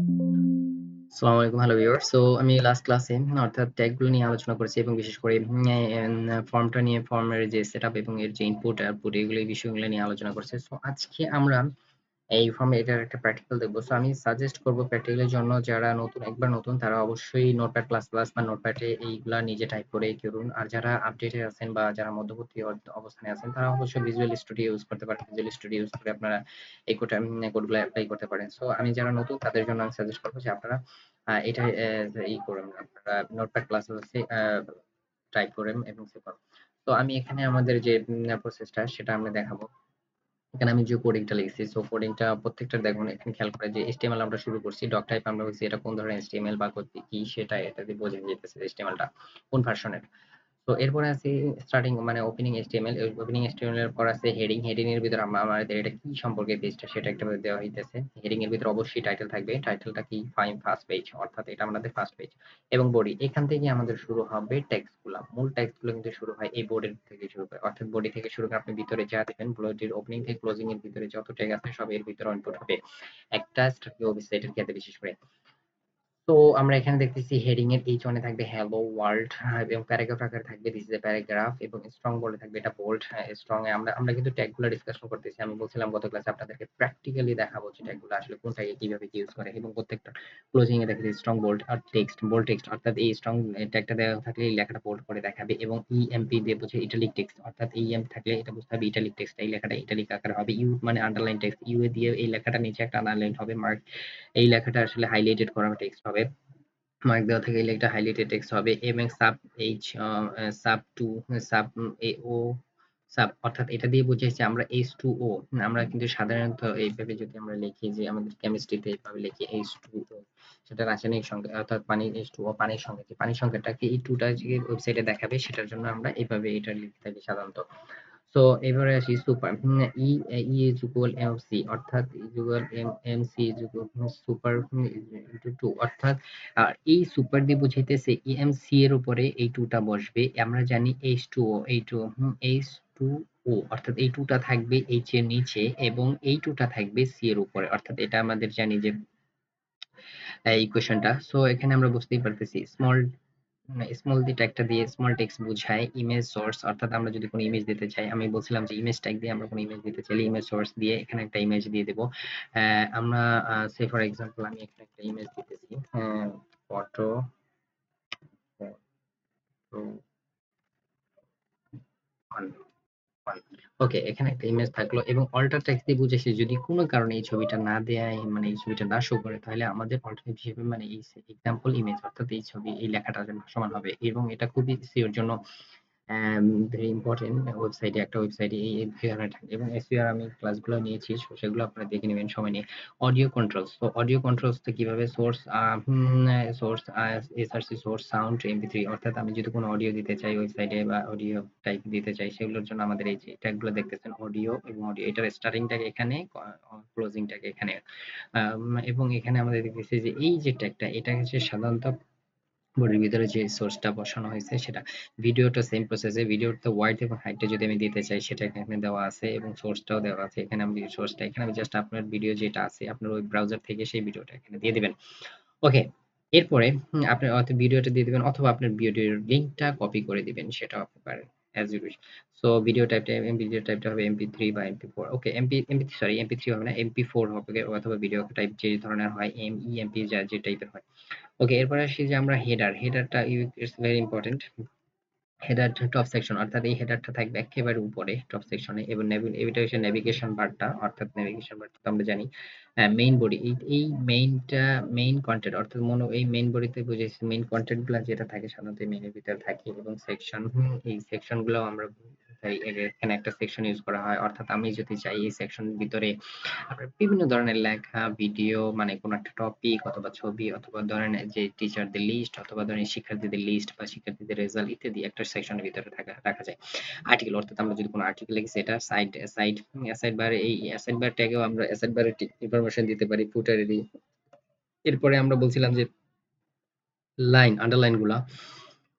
আসসালামু আলাইকুম hello viewer so আমি লাস্ট ক্লাসে অর্থাৎ ট্যাগগুলো নিয়ে আলোচনা করেছি এবং বিশেষ করে ফর্মটা নিয়ে ফর্মের যে সেটআপ এবং এর যে ইনপুট আউটপুট এগুলো এই বিষয়গুলো নিয়ে আলোচনা করছি। সো আজকে আমরা এই ফর্মে এটার একটা প্র্যাকটিক্যাল দেখব। সো আমি সাজেস্ট করব প্র্যাকটিক্যালের জন্য যারা নতুন, একবার নতুন, তারা অবশ্যই নোটপ্যাড প্লাস প্লাস বা নোটপ্যাডে এইগুলা নিজে টাইপ করে করুন। আর যারা আপডেটে আছেন বা যারা মধ্যবর্তী অবস্থানে আছেন, তারা অবশ্যই ভিজুয়াল স্টুডিও ইউজ করতে পারেন। ভিজুয়াল স্টুডিও ইউজ করে আপনারা এই কোড কোডগুলো অ্যাপ্লাই করতে পারেন। সো আমি যারা নতুন, তাদের জন্য আমি সাজেস্ট করব যে আপনারা এটা ই করুন। আপনারা নোটপ্যাড প্লাস প্লাসে টাইপ করেন এবং সে করুন। তো আমি এখানে আমাদের যে প্রসেসটা সেটা আমরা দেখাবো। এখানে আমি যে কোডিংটা লিখছি সো কোডিংটা প্রত্যেকটা দেখুন এখানে খেয়াল করে যে এইচটিএমএল আমরা শুরু করছি ডক টাইপ আমরা বলছি এটা কোন ধরনের এইচটিএমএল বা কি, সেটা এটা দিয়ে বোঝা যেতেছে HTML-টা কোন ভার্সনের তো এরপরে আছে স্টার্টিং মানে ওপেনিং এইচটিএমএল ওপেনিং এইচটিএমএল এর পর আছে হেডিং হেডিং এর ভিতর আমরা আমাদের এটা কি সম্পর্কে পেজটা সেটা একটা দেওয়া হইতেছে। হেডিং এর ভিতর অবশ্যই টাইটেল থাকবে। টাইটেলটা কি? ফাইম ফার্স্ট পেজ অর্থাৎ এটা আমাদের ফার্স্ট পেজ এবং বডি এখান থেকে আমাদের শুরু হবে টেক্সটগুলো মূল টেক্সটগুলো কিন্তু শুরু হয় এই বোর্ডের থেকে শুরু করে। অর্থাৎ বডি থেকে শুরু করে আপনি ভিতরে যা দেবেন বডির ওপেনিং থেকে ক্লোজিং এর ভিতরে যত ট্যাগ আছে সব এর ভিতরে ইনপুট হবে। একটা ওয়েবসাইটের ক্ষেত্রে বিশেষ করে। তো আমরা এখানে দেখতেছি হেডিং এর এইচ ওয়ানে থাকবে হ্যালো ওয়ার্ল্ড এবং প্যারাগ্রাফ আকারে থাকবে দিস ইজ এ প্যারাগ্রাফ এবং স্ট্রং বোল্ডে থাকবে এটা বোল্ড স্ট্রং এ আমরা আমরা কিন্তু ট্যাগগুলো ডিসকাশন করতেছি। আমি বলছিলাম গত ক্লাসে আপনাদেরকে প্র্যাকটিক্যালি দেখাবো যে ট্যাগগুলো আসলে কোন ট্যাগে কীভাবে ইউজ করে, এবং প্রত্যেকটা ক্লোজিং এ দেখেছি স্ট্রং বোল্ড আর টেক্সট বোল্ড টেক্সট অর্থাৎ এই স্ট্রং ট্যাগটা দেওয়া থাকলে লেখাটা বোল্ড করে দেখাবে, এবং ইএমপি দিয়ে বুঝে ইটালিক টেক্সট অর্থাৎ ইএম থাকলে এটা বুঝতে হবে ইটালিক টেক্সট এই লেখাটা ইটালিক আকারে হবে ইউ মানে আন্ডারলাইন টেক্সট ইউ এ দিয়ে এই লেখাটা নিচে একটা আন্ডারলাইন হবে মার্ক এই লেখাটা আসলে হাইলাইটেড করা টেক্সট হবে। মার্ক দেওয়া থাকে এটা হাইলাইটেড টেক্সট হবে। এবং sub H sub two sub A O sub অর্থাৎ এটা দিয়ে বুঝাইছে আমরা এইচ টু ও আমরা কিন্তু সাধারণত এইভাবে যদি আমরা লিখি যে আমাদের কেমিস্ট্রিতে এইভাবে লিখি এইচ টু ও সেটা রাসায়নিক সংখ্যা অর্থাৎ পানি এইচ টু ও পানির সংখ্যা পানির সংখ্যাটাকে এই টুটা যে ওয়েবসাইটে দেখাবে, সেটার জন্য আমরা এইভাবে এটা লিখে থাকি সাধারণত। সো এবারে আসি super E E is equal M, C, অর্থাৎ is equal M M, C is equal super two, অর্থাৎ এই সুপার দিয়ে বুঝাইতেছে এম, সি, এর উপরে এই টুটা বসবে। আমরা জানি এইচ টু ও এই টু এইচ টু ও অর্থাৎ এই টুটা থাকবে এইচ এর নিচে এবং এই টুটা থাকবে সি এর উপরে। অর্থাৎ এটা আমাদের জানি যে ইকুয়েশনটা সো এখানে আমরা বুঝতেই পারতেছি স্মল স্মল ডি ট্যাগটা দিয়ে স্মল টেক্সট বোঝায় ইমেজ সোর্স অর্থাৎ আমরা যদি কোনো ইমেজ দিতে চাই, আমি বলছিলাম যে ইমেজ ট্যাগ দিয়ে আমরা কোনো ইমেজ দিতে চাইলে ইমেজ সোর্স দিয়ে এখানে একটা ইমেজ দিয়ে দেব। আমরা সে ফর এক্সাম্পল আমি এখানে একটা ইমেজ দিতেছি ফটো ওকে এখানে একটা ইমেজ থাকল এবং অল্টার টেক্সট দিয়ে বুঝেছি যদি কোনো কারণে এই ছবিটা না দেয় মানে এই ছবিটা না শো করে, তাহলে আমাদের অল্টারনেটিভ হিসেবে মানে এই এক্সাম্পল ইমেজ অর্থাৎ এই ছবি, এই লেখাটা সমান হবে এবং এটা খুবই সিওর জন্য ভেরি ইম্পর্টেন্ট ওয়েবসাইটে একটা ওয়েবসাইটে এই ধরনের থাকে। এবং এসইআর আমি ক্লাসগুলো নিয়েছি সেগুলো আপনারা দেখে নেবেন। সময় নিয়ে অডিও কন্ট্রোলস তো অডিও কন্ট্রোলস তো কীভাবে source source SRC source sound MP three অর্থাৎ আমি যদি কোনো অডিও দিতে চাই ওয়েবসাইটে বা অডিও টাইপ দিতে চাই, সেগুলোর জন্য আমাদের এই যে ট্যাগগুলো দেখতেছেন অডিও এবং অডিও এটার স্টার্টিংটাকে এখানে ক্লোজিংটাকে এখানে। এবং এখানে আমাদের দেখতেছি যে এই যে ট্যাগটা এটা হচ্ছে সাধারণত বডির ভিতরে যে সোর্সটা বসানো হয়েছে সেটা। ভিডিওটা সেম প্রসেসে ভিডিওর তো ওয়াইড এবং হাইটটা যদি আমি দিতে চাই, সেটা এখানে দেওয়া আছে এবং সোর্সটাও দেওয়া আছে। এখানে আমি সোর্সটা এখানে আমি জাস্ট আপনার ভিডিও যেটা আছে, আপনার ওই ব্রাউজার থেকে সেই ভিডিওটা এখানে দিয়ে দিবেন। ওকে এরপরে আপনি হয়তো ভিডিওটা দিয়ে দিবেন অথবা আপনার ভিডিওর লিংকটা কপি করে দিবেন, সেটাও আপনি পারেন as you wish so video টাইপটা video টাইপটা হবে এমপি থ্রি বা MP four okay MP MP sorry MP three হবে না এমপি ফোর হবে, অথবা ভিডিও টাইপ যে ধরনের হয় এম ই এমপি যা, যে টাইপের হয়। ওকে এরপরে আসি যে আমরা header হেডারটা it's very important header top section অর্থাৎ এই হেডারটা থাকবে একেবারে উপরে টপ সেকশনে এবং এটা হচ্ছে নেভিগেশন বারটা অর্থাৎ নেভিগেশন বারটা তো আমরা জানি মেইন বডি এই এই মেইনটা মেইন কন্টেন্ট অর্থাৎ মনো, এই মেইন বডিতে বুঝেছি মেইন কন্টেন্টগুলো যেটা থাকে, সাধারণত মেইনের ভিতরে থাকে, এবং সেকশন এই সেকশনগুলো আমরা এখানে একটা সেকশন ইউজ করা হয়। অর্থাৎ আমি যদি চাই এই সেকশনের ভিতরে বিভিন্ন ধরনের লেখা ভিডিও মানে কোনো একটা টপিক অথবা ছবি অথবা ধরেন যে টিচারদের লিস্ট অথবা ধরেন শিক্ষার্থীদের লিস্ট বা শিক্ষার্থীদের রেজাল্ট ইত্যাদি একটা সেকশনের ভিতরে থাকা, রাখা যায়। আর্টিকেল অর্থাৎ আমরা যদি কোনো আর্টিকেল লিখি, সেটা সাইড সাইড অ্যাসাইড বার এই অ্যাসাইড বার ট্যাগেও আমরা অ্যাসাইড বারে ইনফরমেশন দিতে পারি ফুটারেরই এরপরে আমরা বলছিলাম যে লাইন আন্ডারলাইনগুলা।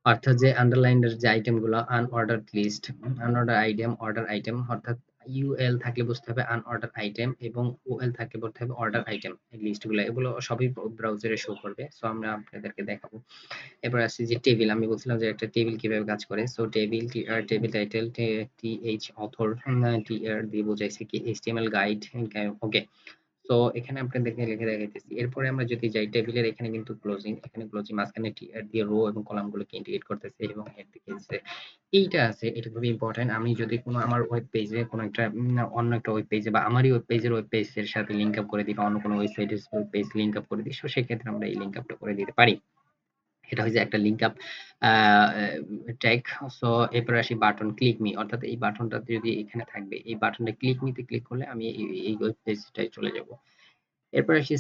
অর্থাৎ যে আন্ডারলাইনের যে আইটেমগুলো unorder list unorder item order item অর্থাৎ ইউএল থাকলে বুঝতে হবে আনঅর্ডার আইটেম এবং ওএল থাকলে বলতে হবে অর্ডার আইটেম এই লিস্টগুলো এগুলো সবই ব্রাউজারে শো করবে। সো আমরা আপনাদেরকে দেখাবো। এবার আসছি যে টেবিল আমি বলছিলাম যে একটা টেবিল কীভাবে কাজ করে। So table table title T H author T R দিয়ে বোঝাইছে কি এইচটিএমএল গাইড ওকে তো এখানে আপনাদেরকে লিখে দেখাইতেছি। এরপরে আমরা যদি যাই টেবিলের এখানে কিন্তু ক্লোজিং এখানে ক্লোজিং মাঝখানে দিয়ে রো এবং কলামগুলোকে ইন্টিগ্রেট করতেছে এবং এর দিকে এইটা আছে, এটা খুবই ইম্পর্টেন্ট আমি যদি কোনো আমার ওয়েব পেজে কোনো একটা অন্য একটা ওয়েব পেজে বা আমারই ওয়েব পেজের ওয়েব পেজের সাথে লিঙ্ক আপ করে দিই বা অন্য কোনো ওয়েবসাইটের ওয়েব পেজ লিঙ্ক আপ করে দিই সো সেক্ষেত্রে আমরা এই লিঙ্ক আপটা করে দিতে পারি। এটা হচ্ছে একটা লিঙ্ক আপ ট্যাগ সো এরপরে আসি বাটন ক্লিক মি অর্থাৎ এই বাটনটা যদি এখানে থাকবে, এই বাটনটা ক্লিক মিতে ক্লিক করলে আমি এই ওয়েব চলে যাব। এরপর আসি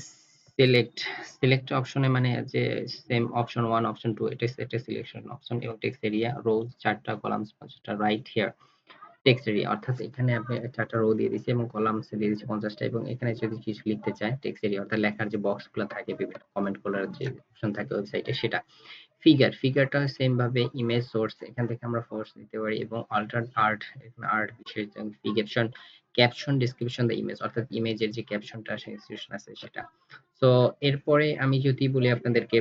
সিলেক্ট সিলেক্ট অপশনে মানে যে same option one option two এটা এটা সিলেকশন অপশন এবং টেক্সট এরিয়া রোজ চারটা কলাম পাঁচটা রাইট হিয়ার টেক্সট এরিয়া অর্থাৎ এখানে আপনি চারটা রো দিয়ে দিচ্ছি এবং কলামস দিয়ে দিচ্ছি পঞ্চাশটা এবং এখানে যদি কিছু লিখতে চায় টেক্সট এরিয়া অর্থাৎ লেখার যে বক্সগুলো থাকে, বিভিন্ন কমেন্ট করার যে অপশন থাকে ওয়েবসাইটে সেটা। ফিগার ফিগারটা সেম ভাবে ইমেজ সোর্স এখান থেকে আমরা ফোর্স দিতে পারি এবং অল্টার আর্ট এখানে আর্ট বিশেষ ফিগেশন ক্যাপশন ডিসক্রিপশন দ্য ইমেজ অর্থাৎ ইমেজের যে ক্যাপশনটা ইনস্টিটিউশন আছে সেটা। তো এরপরে আমি যদি বলি আপনাদেরকে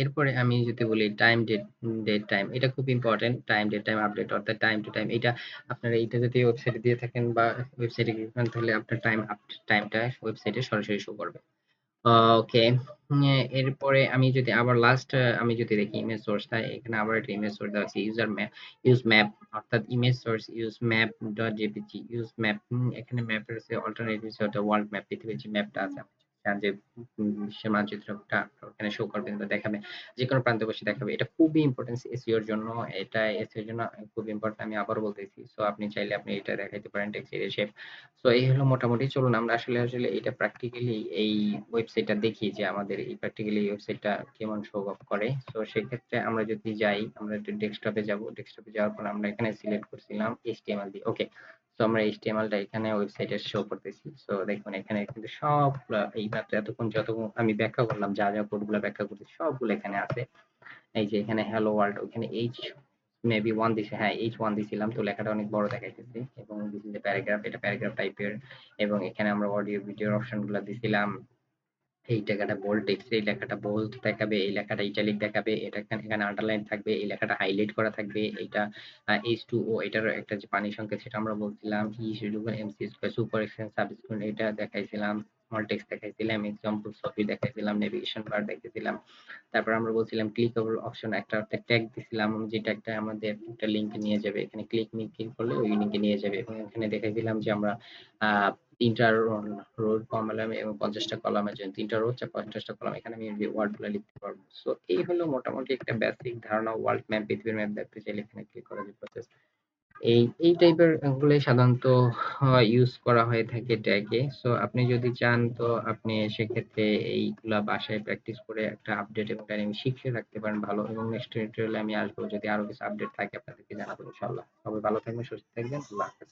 এরপরে আমি যদি বলি টাইম ডেট ডেট টাইম এটা খুব important time date time update অর্থাৎ টাইম টু টাইম এটা আপনারা এটা যদি ওয়েবসাইটে দিয়ে থাকেন বা ওয়েবসাইটে তাহলে আপনার টাইম টাইমটা ওয়েবসাইটে সরাসরি শো করবে। ওকে এরপরে আমি যদি আবার লাস্ট আমি যদি দেখি ইমেজ সোর্সটা এখানে আবার একটা ইমেজ সোর্স দেওয়া আছে ইউজার ম্যাপ ইউজ ম্যাপ অর্থাৎ image source use map dot JPG use map এখানে ম্যাপের আছে অল্টারনেটিভ ওয়ার্ল্ড ম্যাপ পৃথিবীর যে ম্যাপটা আছে যে বিশ্বের মানচিত্রটা ওখানে শো করবে বা দেখাবে যে কোনো প্রান্তে বসে দেখাবে এটা খুবই ইম্পর্টেন্স এসইওর জন্য এটা এসইওর জন্য খুব ইম্পর্টেন্ট আমি আবার বলতেছি। সো আপনি চাইলে আপনি এটা দেখাইতে পারেন টেক্সট এরিয়া শেপ সো এই হলো মোটামুটি চলুন আমরা আসলে আসলে এটা প্র্যাকটিক্যালি এই ওয়েবসাইটটা দেখি যে আমাদের এই প্র্যাকটিক্যালি ওয়েবসাইটটা কেমন শো অফ করে। সো সেক্ষেত্রে আমরা যদি যাই আমরা একটু ডেস্কটপে যাব। ডেস্কটপে যাওয়ার পর আমরা এখানে সিলেক্ট করছিলাম এইচটিএমএল দিয়ে। ওকে আমরা এইচটিএমএলটা এখানে ওয়েবসাইটে শো করতেছি। সো দেখুন, এখানে কিন্তু সব এই মাত্র এতক্ষণ যতক্ষণ আমি ব্যাখ্যা করলাম, যা যা কোডগুলো ব্যাখ্যা করতেছি সবগুলো এখানে আছে। এই যে এখানে হ্যালো ওয়ার্ল্ড ওখানে এইচ মেবি ওয়ান দিছে হ্যাঁ এইচ ওয়ান দিছিলাম, তো লেখাটা অনেক বড় দেখাইতেছে। এবং দিস প্যারাগ্রাফ এটা প্যারাগ্রাফ টাইপের এবং এখানে আমরা অডিও ভিডিওর অপশনগুলো দিছিলাম। এই লেখাটা বোল্ড টেক্সট এই লেখাটা বোল্ড দেখাবে, এই লেখাটা ইটালিক দেখাবে, এটা এখানে আন্ডারলাইন থাকবে, এই লেখাটা হাইলাইট করা থাকবে, এটা এইচ টু ও এটার একটা যে পানি সংকেত সেটা আমরা বলছিলাম ই শিডিউল এমসি স্কোয়ার সুপার এক্সটেন্স সাবস্ক্রিপ্ট এটা দেখাইছিলাম স্মল টেক্সট দেখাইছিলাম এক্সাম্পল ছবি দেখাইছিলাম নেভিগেশন বার দেখাইছিলাম, তারপর আমরা বলছিলাম ক্লিকেবল অপশন একটা ট্যাগ দিছিলাম যে ট্যাগটা আমাদের একটা লিংকে নিয়ে যাবে, এখানে ক্লিক মি ক্লিক করলে ওই লিংকে নিয়ে যাবে, এবং এখানে দেখাইছিলাম যে আমরা তিনটা রো কমালাম এবং পঞ্চাশটা কলামের জন্য, তিনটা রোড রো পঞ্চাশটা কলাম এখানে আমি ওয়ার্ডগুলো লিখতে পারব। সো এই হলো মোটামুটি একটা বেসিক ধারণা ওয়ার্ল্ড ম্যাপ পৃথিবীর ম্যাপ দেখতে চাইলে এখানে ক্লিক করা যে প্রসেস এই এই টাইপেরগুলো সাধারণত ইউজ করা হয়ে থাকে ট্যাগে সো আপনি যদি চান তো আপনি সেক্ষেত্রে এইগুলা বাসায় প্র্যাকটিস করে একটা আপডেট এবং ডাইনামিক শিখে রাখতে পারেন ভালো। এবং নেক্সট টিউটোরিয়ালে আমি আসব, যদি আরও কিছু আপডেট থাকে আপনাদেরকে জানাব ইনশাআল্লাহ। সবাই ভালো থাকবেন, সুস্থ থাকবেন, আল্লাহ হাফেজ।